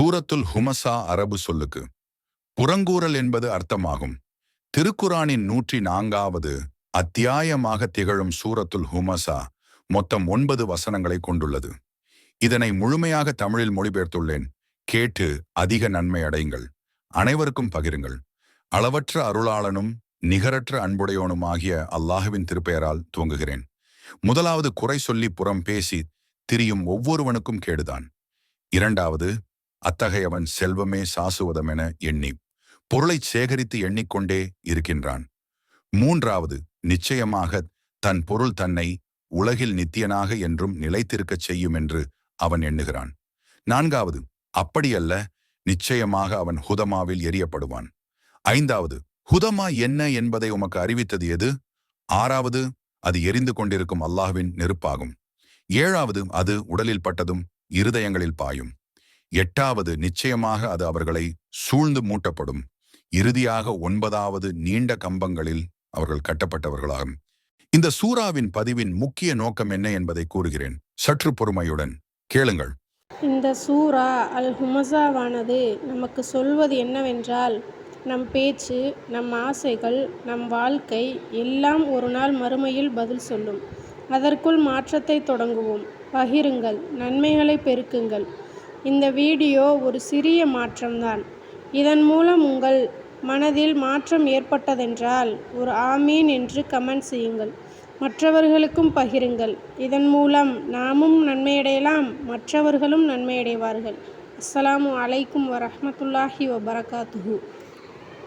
சூரத்துல் ஹுமசா அரபு சொல்லுக்கு. புறங்கூறல் என்பது அர்த்தமாகும். திருக்குரானின் நூற்றி நான்காவது அத்தியாயமாக திகழும் சூரத்துல் ஹுமசா மொத்தம் ஒன்பது வசனங்களை கொண்டுள்ளது. இதனை முழுமையாக தமிழில் மொழிபெயர்த்துள்ளேன். கேட்டு அதிக நன்மை அடையுங்கள். அனைவருக்கும் பகிருங்கள். அளவற்ற அருளாளனும் நிகரற்ற அன்புடையோனுமாகிய அல்லாஹுவின் திருப்பெயரால் துவங்குகிறேன். முதலாவது குறை சொல்லி புறம் பேசி திரியும் ஒவ்வொருவனுக்கும் கேடுதான். இரண்டாவது அத்தகையவன் செல்வமே சாசுவதமென எண்ணி பொருளை சேகரித்து எண்ணிக்கொண்டே இருக்கின்றான். மூன்றாவது நிச்சயமாக தன் பொருள் தன்னை உலகில் நித்தியனாக என்றும் நிலைத்திருக்கச் செய்யும் என்று அவன் எண்ணுகிறான். நான்காவது அப்படியல்ல நிச்சயமாக அவன் ஹுதமாவில் எரியப்படுவான். ஐந்தாவது ஹுதமா என்ன என்பதை உமக்கு அறிவித்தது எது? ஆறாவது அது எரிந்து கொண்டிருக்கும் அல்லாஹ்வின் நெருப்பாகும். ஏழாவது அது உடலில் பட்டதும் இருதயங்களில் பாயும். எட்டாவது நிச்சயமாக அது அவர்களை சூழ்ந்து மூட்டப்படும். இறுதியாக ஒன்பதாவது நீண்ட கம்பங்களில் அவர்கள் கட்டப்பட்டவர்களாகும். இந்த சூறாவின் பதிவின் முக்கிய நோக்கம் என்ன என்பதை கூறுகிறேன். சற்று பொறுமையுடன் கேளுங்கள். இந்த சூரா அல் ஹுமசாவானது நமக்கு சொல்வது என்னவென்றால் நம் பேச்சு நம் ஆசைகள் நம் வாழ்க்கை எல்லாம் ஒரு நாள் மறுமையில் பதில் சொல்லும். அதற்குள் மாற்றத்தை தொடங்குவோம். பகிருங்கள். நன்மைகளை பெருக்குங்கள். இந்த வீடியோ ஒரு சிறிய மாற்றம்தான். இதன் மூலம் உங்கள் மனதில் மாற்றம் ஏற்பட்டதென்றால் ஒரு ஆமீன் என்று கமெண்ட் செய்யுங்கள். மற்றவர்களுக்கும் பகிருங்கள். இதன் மூலம் நாமும் நன்மையடையலாம் மற்றவர்களும் நன்மையடைவார்கள். அஸ்ஸலாமு அலைக்கும் வரஹ்மத்துல்லாஹி வபரகாத்துஹூ.